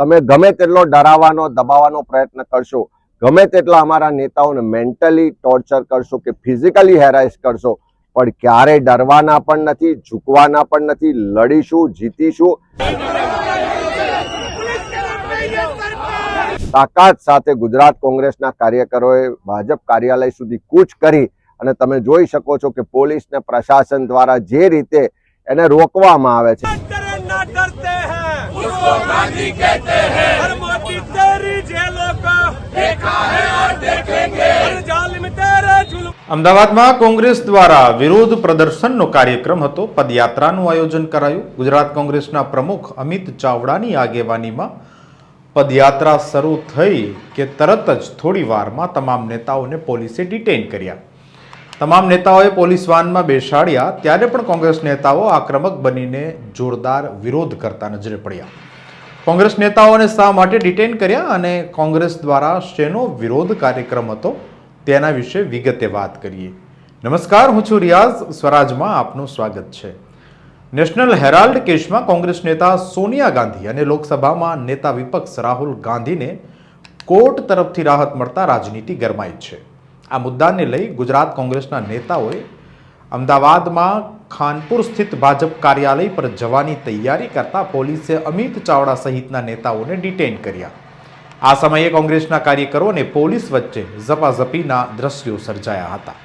તમે ગમે તેટલો ડરાવવાનો, દબાવવાનો પ્રયત્ન કરશો, ગમે તેટલા અમારા નેતાઓને મેન્ટલી ટોર્ચર કરશો કે ફિઝિકલી હેરાઇઝ કરશો, પણ ક્યારે ડરવાના પણ નથી, ઝૂકવાના પણ નથી, લડીશું, જીતીશું. તાકાત સાથે ગુજરાત કોંગ્રેસના કાર્યકરોએ ભાજપ કાર્યાલય સુધી કૂચ કરી અને તમે જોઈ શકો છો કે પોલીસને પ્રશાસન દ્વારા જે રીતે એને રોકવામાં આવે છે. हैं उसको गांधी कहते हैं हर मोदी तेरी जेलों को देखा है और देखेंगे हर जालिम तेरे जुल्म અમદાવાદમાં કોંગ્રેસ દ્વારા વિરોધ પ્રદર્શનનો કાર્યક્રમ હતો પદયાત્રાનું આયોજન કરાયું ગુજરાત કોંગ્રેસના પ્રમુખ અમિત ચાવડાની આગેવાનીમાં પદયાત્રા શરૂ થઈ કે તરત જ થોડી વારમાં તમામ નેતાઓને પોલીસે ડિટેઇન કર્યા તમામ નેતાઓએ પોલીસ વાનમાં બેસાડ્યા ત્યારે પણ કોંગ્રેસ નેતાઓ આક્રમક બનીને જોરદાર વિરોધ કરતા નજરે પડ્યા કોંગ્રેસ નેતાઓને શા માટે ડિટેન કર્યા અને કોંગ્રેસ દ્વારા શેનો વિરોધ કાર્યક્રમ હતો તેના વિશે વિગતે વાત કરીએ. નમસ્કાર, હું છું રિયાઝ. સ્વરાજમાં આપનું સ્વાગત છે. નેશનલ હેરાલ્ડ કેસમાં કોંગ્રેસ નેતા સોનિયા ગાંધી અને લોકસભામાં નેતા વિપક્ષ રાહુલ ગાંધીને કોર્ટ તરફથી રાહત મળતા રાજનીતિ ગરમાઈ છે. આ મુદ્દાને લઈ ગુજરાત કોંગ્રેસના નેતાઓએ અમદાવાદમાં ખાનપુર સ્થિત ભાજપ કાર્યાલય પર જવાની તૈયારી કરતા પોલીસે અમિત ચાવડા સહિતના નેતાઓને ડિટેઇન કર્યા. આ સમયે કોંગ્રેસના કાર્યકરો અને પોલીસ વચ્ચે ઝપાઝપીના દ્રશ્યો સર્જાયા હતા.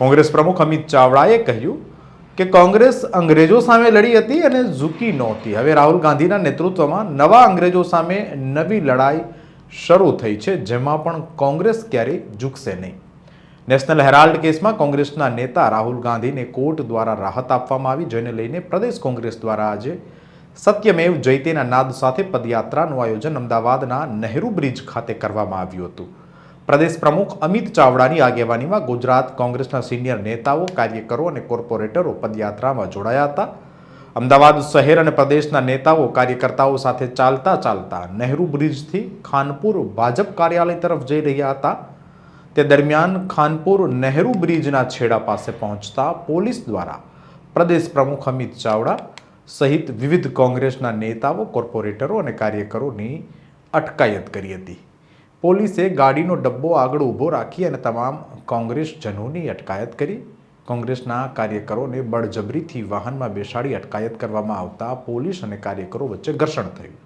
કોંગ્રેસ પ્રમુખ અમિત ચાવડાએ કહ્યું કે કોંગ્રેસ અંગ્રેજો સામે લડી હતી અને ઝૂકી નહોતી. હવે રાહુલ ગાંધીના નેતૃત્વમાં નવા અંગ્રેજો સામે નવી લડાઈ શરૂ થઈ છે, જેમાં પણ કોંગ્રેસ ક્યારેય ઝૂકશે નહીં. નેશનલ હેરાલ્ડ કેસમાં કોંગ્રેસના નેતા રાહુલ ગાંધીને કોર્ટ દ્વારા રાહત આપવામાં આવી, જેને લઈને પ્રદેશ કોંગ્રેસ દ્વારા આજે સત્યમેવ જયતેના નાદ સાથે પદયાત્રાનું આયોજન અમદાવાદના નહેરુ બ્રિજ ખાતે કરવામાં આવ્યું હતું. પ્રદેશ પ્રમુખ અમિત ચાવડાની આગેવાનીમાં ગુજરાત કોંગ્રેસના સિનિયર નેતાઓ, કાર્યકરો અને કોર્પોરેટરો પદયાત્રામાં જોડાયા હતા. અમદાવાદ શહેર અને પ્રદેશના નેતાઓ, કાર્યકર્તાઓ સાથે ચાલતા ચાલતા નહેરુ બ્રિજથી ખાનપુર ભાજપ કાર્યાલય તરફ જઈ રહ્યા હતા. તે દરમિયાન ખાનપુર નહેરુ બ્રિજના છેડા પાસે પહોંચતા પોલીસ દ્વારા પ્રદેશ પ્રમુખ અમિત ચાવડા સહિત વિવિધ કોંગ્રેસના નેતાઓ, કોર્પોરેટરો અને કાર્યકરોની અટકાયત કરી હતી. પોલીસે ગાડીનો ડબ્બો આગળ ઊભો રાખી અને તમામ કોંગ્રેસજનોની અટકાયત કરી. કોંગ્રેસના કાર્યકરોને બળજબરીથી વાહનમાં બેસાડી અટકાયત કરવામાં આવતા પોલીસ અને કાર્યકરો વચ્ચે ઘર્ષણ થયું.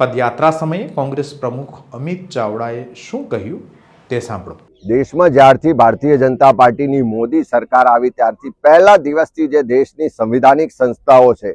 પદયાત્રા સમયે કોંગ્રેસ પ્રમુખ અમિત ચાવડાએ શું કહ્યું? તે સાંભળો. દેશમાં જ્યારથી ભારતીય જનતા પાર્ટીની મોદી સરકાર આવી, ત્યારથી પહેલા દિવસથી જે દેશની સંવિધાનિક સંસ્થાઓ છે,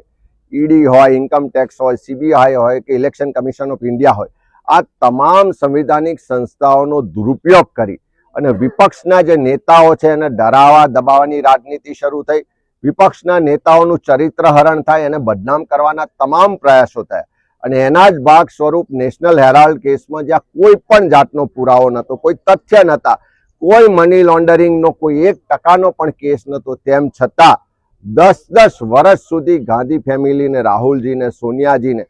ઈડી હોય ઇન્કમ ટેક્સ હોય, સીબીઆઈ હોય કે ઇલેક્શન કમિશન ઓફ ઇન્ડિયા હોય, આ તમામ સંવિધાનિક સંસ્થાઓનો દુરુપયોગ કરી અને વિપક્ષના જે નેતાઓ છે એને ડરાવા દબાવવાની રાજનીતિ શરૂ થઈ. વિપક્ષના નેતાઓનું ચરિત્ર હરણ થાય એને બદનામ કરવાના તમામ પ્રયાસો થયા. અને એના જ ભાગ સ્વરૂપ નેશનલ હેરાલ્ડ કેસમાં જ્યાં કોઈ પણ જાતનો પુરાવો નહોતો, કોઈ તથ્ય નહોતા, કોઈ મની લોન્ડરિંગનો કોઈ એક ટકાનો પણ કેસ નહોતો. તેમ છતાં દસ દસ વર્ષ સુધી ગાંધી ફેમિલીને રાહુલજીને, સોનિયાજીને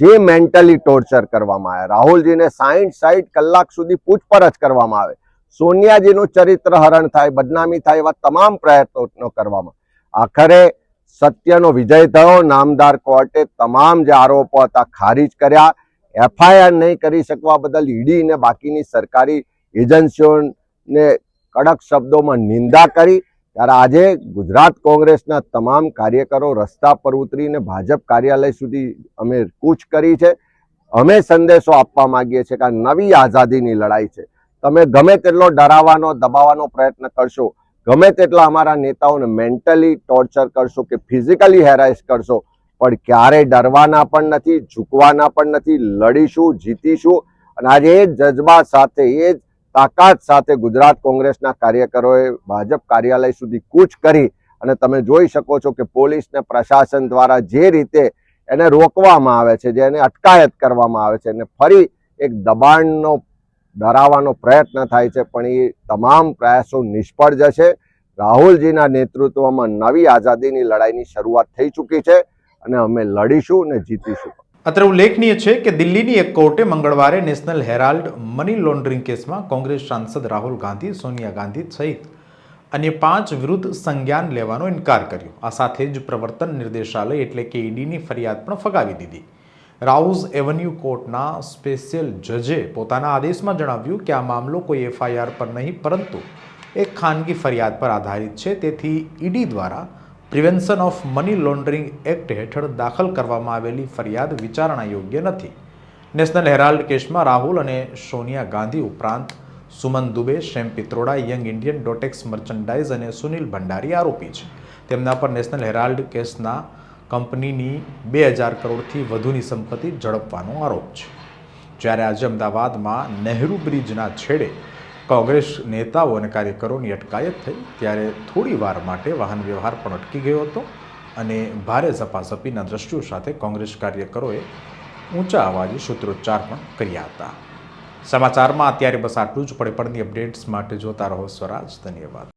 જે મેન્ટલી ટોર્ચર કરવામાં આવે રાહુલજીને સાઈઠ સાઈઠ કલાક સુધી પૂછપરછ કરવામાં આવે, સોનિયાજીનું ચરિત્ર હરણ થાય, બદનામી થાય એવા તમામ પ્રયત્નો કરવામાં. આખરે સત્યનો વિજય થયો. નામદાર કોર્ટે તમામ જે આરોપો હતા ખારીજ કર્યા. એફઆઈઆર નહીં કરી શકવા બદલ ઈડી ને બાકીની સરકારી એજન્સીઓને કડક શબ્દોમાં નિંદા કરી. ત્યારે આજે ગુજરાત કોંગ્રેસના તમામ કાર્યકરો રસ્તા પર ઉતરીને ભાજપ કાર્યાલય સુધી અમે કૂચ કરી છે. અમે સંદેશો આપવા માંગીએ છીએ કે આ નવી આઝાદીની લડાઈ છે. તમે ગમે તેટલો ડરાવવાનો, દબાવવાનો પ્રયત્ન કરશો ગમે તેટલા અમારા નેતાઓને મેન્ટલી ટોર્ચર કરશો કે ફિઝિકલી હેરાસ કરશો, પણ ક્યારેય ડરવાના પણ નથી, ઝૂકવાના પણ નથી, લડીશું, જીતીશું અને આજે એ જજ્બા સાથે, એ જ તાકાત સાથે ગુજરાત કોંગ્રેસના કાર્યકરોએ ભાજપ કાર્યાલય સુધી કૂચ કરી અને તમે જોઈ શકો છો કે પોલીસ ને પ્રશાસન દ્વારા જે રીતે એને રોકવામાં આવે છે જેને અટકાયત કરવામાં આવે છે અને ફરી એક દબાણનો ડરાવવાનો પ્રયત્ન થાય છે, પણ એ તમામ પ્રયાસો નિષ્ફળ જશે. રાહુલજીના નેતૃત્વમાં નવી આઝાદીની લડાઈની શરૂઆત થઈ ચૂકી છે અને અમે લડીશું અને જીતીશું. અત્રે ઉલ્લેખનીય છે કે દિલ્હીની એક કોર્ટે મંગળવારે નેશનલ હેરાલ્ડ મની લોન્ડરિંગ કેસમાં કોંગ્રેસ સાંસદ રાહુલ ગાંધી, સોનિયા ગાંધી સહિત અન્ય પાંચ વિરુદ્ધ સંજ્ઞાન લેવાનો ઇનકાર કર્યો. આ સાથે જ પ્રવર્તન નિર્દેશાલય એટલે કે ઈડીની ફરિયાદ પણ ફગાવી દીધી. રાઉઝ એવન્યુ કોર્ટના સ્પેશિયલ જજે પોતાના આદેશમાં જણાવ્યું કે આ મામલો કોઈ એફઆઈઆર પર નહીં, પરંતુ એક ખાનગી ફરિયાદ પર આધારિત છે. તેથી ઈડી દ્વારા prevention of money laundering act હેઠળ દાખલ કરવામાં આવેલી ફરિયાદ વિચારણા યોગ્ય નથી. નેશનલ હેરાલ્ડ કેસમાં રાહુલ અને સોનિયા ગાંધી ઉપરાંત Suman Dubey Sam Pitroda, young Indian Dotex merchandise અને સુનિલ ભંડારી આરોપી છે. તેમના પર નેશનલ હેરાલ્ડ કેસના કંપનીની બે હજાર કરોડથી વધુની સંપત્તિ ઝડપવાનો આરોપ છે. જ્યારે આજે અમદાવાદમાં નહેરુ બ્રિજના છેડે કોંગ્રેસ નેતાઓ અને કાર્યકરોની અટકાયત થઈ, ત્યારે થોડી વાર માટે વાહન વ્યવહાર પણ અટકી ગયો હતો અને ભારે ઝપાઝપીના દ્રશ્યો સાથે કોંગ્રેસ કાર્યકરોએ ઊંચા અવાજે સૂત્રોચ્ચાર પણ કર્યા હતા. સમાચારમાં અત્યારે બસ આટલું જ. પડે પડની અપડેટ્સ માટે જોતા રહો સ્વરાજ. ધન્યવાદ.